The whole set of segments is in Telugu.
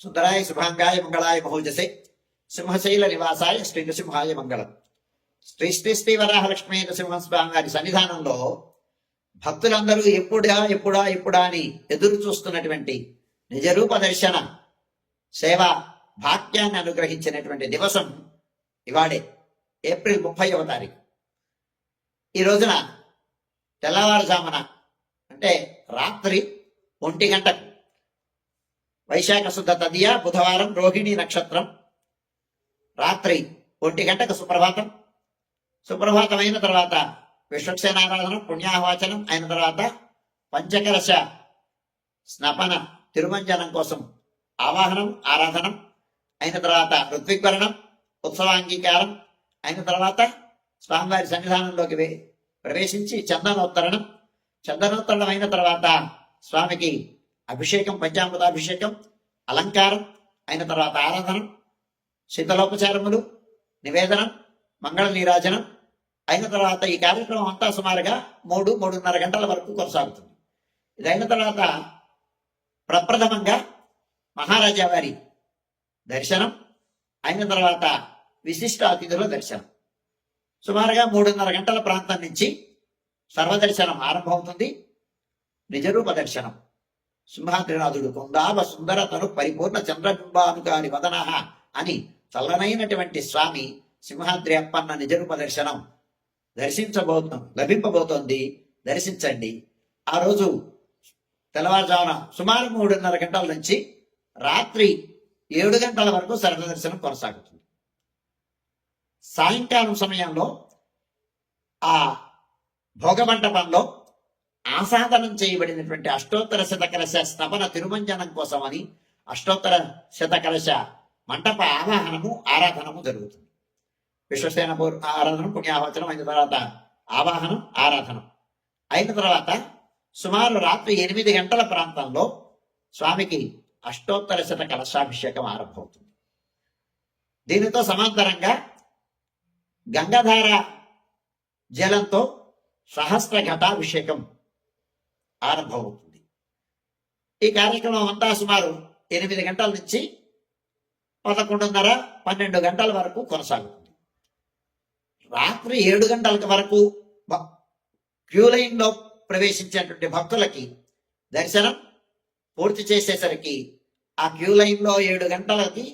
సుందరాయ శుభాంగాయ మంగళాయ బహుజసే సింహశైల నివాసాయ శ్రీ నృసింహాయ మంగళం శ్రీ శ్రీ శ్రీ వరాహలక్ష్మీ నృసింహస్వామి వారి సన్నిధానంలో భక్తులందరూ ఎప్పుడా ఎప్పుడా ఎప్పుడా అని ఎదురు చూస్తున్నటువంటి నిజరూప దర్శన సేవ భాగ్యాన్ని అనుగ్రహించినటువంటి దివసం ఇవాడే ఏప్రిల్ ముప్పైవ తారీఖు. ఈ రోజున తెల్లవారుజామున అంటే రాత్రి ఒంటి గంటకు వైశాఖ శుద్ధ తదియ బుధవారం రోహిణి నక్షత్రం. రాత్రి ఒంటి గంటకు సుప్రభాతం. సుప్రభాతం అయిన తర్వాత విశ్వక్సేనారాధనం పుణ్యాహవాచనం అయిన తర్వాత పంచకలశ స్నపన తిరుమంజనం కోసం ఆవాహనం ఆరాధనం అయిన తర్వాత ఋత్విక్వరణం ఉత్సవాంగీకారం అయిన తర్వాత స్వామివారి సన్నిధానంలోకి ప్రవేశించి చందనోత్తరణం. చందనోత్తరణం అయిన తర్వాత స్వామికి అభిషేకం పంచామృతాభిషేకం అలంకారం అయిన తర్వాత ఆరాధనం శీతలోపచారములు నివేదనం మంగళ నీరాజనం అయిన తర్వాత ఈ కార్యక్రమం అంతా సుమారుగా మూడు మూడున్నర గంటల వరకు కొనసాగుతుంది. ఇది అయిన తర్వాత ప్రప్రథమంగా మహారాజా వారి దర్శనం అయిన తర్వాత విశిష్ట అతిథుల దర్శనం. సుమారుగా మూడున్నర గంటల ప్రాంతం నుంచి సర్వదర్శనం ఆరంభమవుతుంది. నిజరూప దర్శనం. సింహాద్రినాథుడు కుందావ సుందరతను పరిపూర్ణ చంద్రబింబానుగాని వదన అని చల్లనైనటువంటి స్వామి సింహాద్రి అప్పన్న నిజరూప దర్శనం దర్శించబోతు లభింపబోతోంది. దర్శించండి. ఆ రోజు తెల్లవారుజామున సుమారు మూడున్నర గంటల నుంచి రాత్రి ఏడు గంటల వరకు సరళ దర్శనం కొనసాగుతుంది. సాయంకాలం సమయంలో ఆ భోగమంటపంలో ఆసాదనం చేయబడినటువంటి అష్టోత్తర శతకలశ స్నపన తిరుమంజనం కోసమని అష్టోత్తర శతకలశ మంటప ఆవాహనము ఆరాధనము జరుగుతుంది. విశ్వసేన ఆరాధన పుణ్యాహవచనం అయిన తర్వాత ఆవాహనం ఆరాధనం. అయిన తర్వాత సుమారు రాత్రి ఎనిమిది గంటల ప్రాంతంలో స్వామికి అష్టోత్తర శత కలశాభిషేకం ఆరంభమవుతుంది. దీనితో సమాంతరంగా గంగాధార జలంతో సహస్ర ఘటాభిషేకం ఆరంభమవుతుంది. ఈ కార్యక్రమం అంతా సుమారు ఎనిమిది గంటల నుంచి పదకొండున్నర పన్నెండు గంటల వరకు కొనసాగుతుంది. రాత్రి ఏడు గంటల వరకు క్యూలైన్లో క్యూ ప్రవేశించేటువంటి భక్తులకి దర్శనం పూర్తి చేసేసరికి ఆ క్యూ ఏడు గంటలకి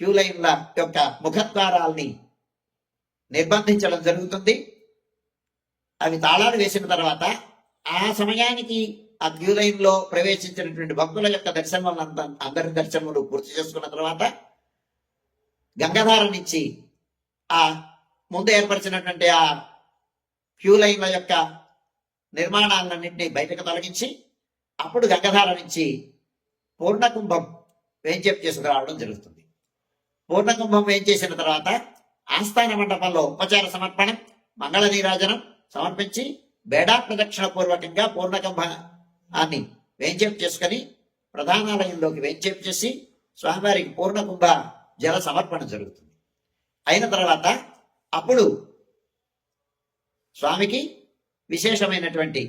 క్యూ లైన్ల యొక్క ముఖద్వారాల్ని నిర్బంధించడం జరుగుతుంది. అవి తాళాలు వేసిన తర్వాత ఆ సమయానికి ఆ ప్రవేశించినటువంటి భక్తుల యొక్క దర్శనం అందరి దర్శనములు పూర్తి చేసుకున్న తర్వాత గంగాధార నుంచి ఆ ముందు ఏర్పరిచినటువంటి ఆ క్యూ లైన్ల యొక్క నిర్మాణాలన్నింటినీ బయటకు తొలగించి అప్పుడు గంగాధార నుంచి పూర్ణకుంభం వేంచేపు చేసుకురావడం జరుగుతుంది. పూర్ణకుంభం వేంచేసిన తర్వాత ఆస్థాన మండపంలో ఉపచార సమర్పణం మంగళ నీరాజనం సమర్పించి బేడా ప్రదక్షిణ పూర్వకంగా పూర్ణకుంభాన్ని వేంచేపు చేసుకొని ప్రధానాలయంలోకి వేంచేపు చేసి స్వామివారికి పూర్ణకుంభ జల సమర్పణ జరుగుతుంది. అయిన తర్వాత అప్పుడు స్వామికి విశేషమైనటువంటి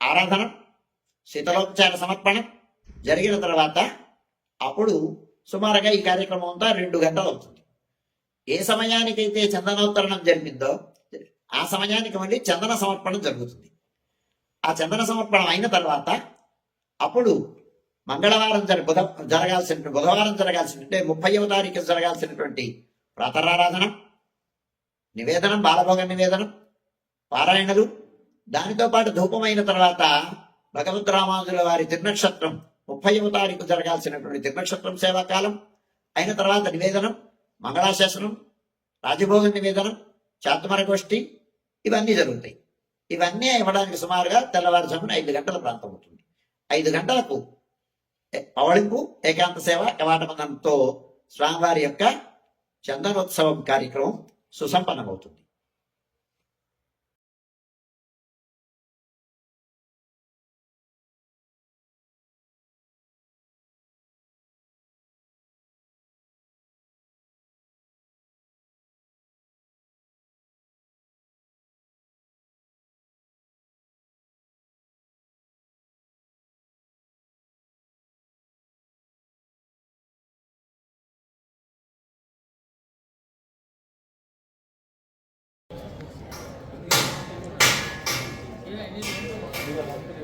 ఆరాధన శీతలోపచార సమర్పణ జరిగిన తర్వాత అప్పుడు సుమారుగా ఈ కార్యక్రమం అంతా రెండు గంటలు అవుతుంది ఏ సమయానికైతే చందనోత్తరణం జరిగిందో ఆ సమయానికి మళ్ళీ చందన సమర్పణ జరుగుతుంది. ఆ చందన సమర్పణ అయిన తర్వాత అప్పుడు మంగళవారం జర బుధ జరగాల్సిన బుధవారం జరగాల్సిన అంటే ముప్పైవ తారీఖు జరగాల్సినటువంటి ప్రాతరారాధన నివేదనం బాలభోగ నివేదనం పారాయణలు దానితో పాటు ధూపమైన తర్వాత భగవద్ రామానుజుల వారి తిరునక్షత్రం ముప్పైవ తారీఖు జరగాల్సినటువంటి తిరునక్షత్రం సేవాకాలం అయిన తర్వాత నివేదనం మంగళాశాసనం రాజభోగ నివేదనం చాతుమర గోష్ఠి ఇవన్నీ జరుగుతాయి. ఇవన్నీ ఇవ్వడానికి సుమారుగా తెల్లవారుజామున ఐదు గంటల ప్రాంతం అవుతుంది. ఐదు గంటలకు పవళింపు ఏకాంత సేవ కవాటమందంతో స్వామివారి యొక్క చందనోత్సవం కార్యక్రమం సుసంపన్నమవుతుంది. Gracias.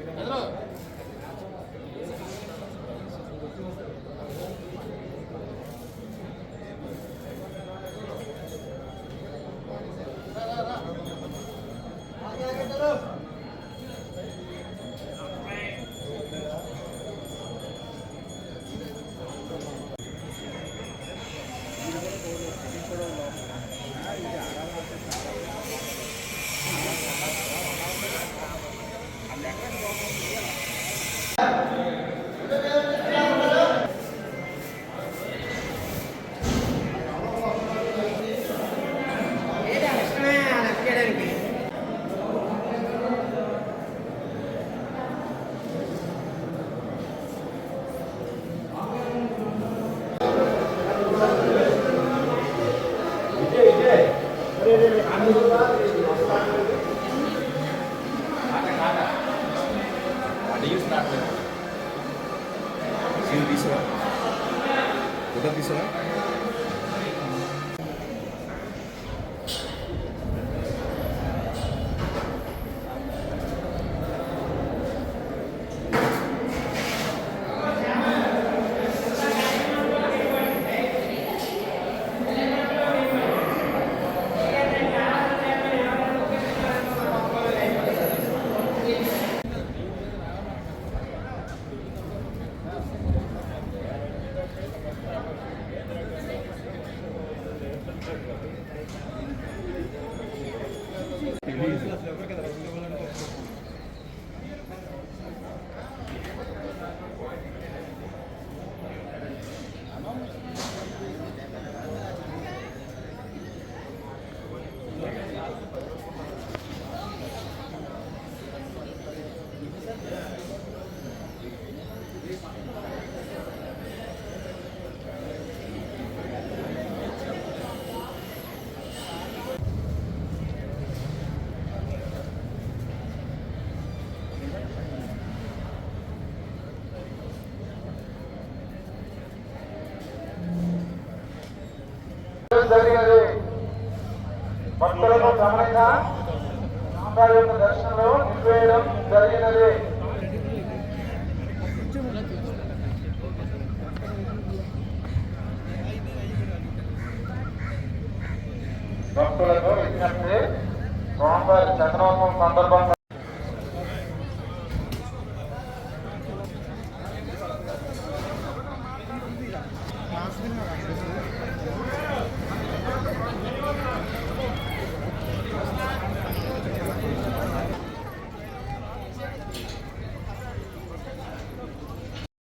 జరిగినది. భక్తులకు క్రమంగా స్వామివారి యొక్క దర్శనంలో నిలివేయడం జరిగినది. భక్తులకు విజ్ఞప్తి స్వామివారి చక్రోత్సవం సందర్భంగా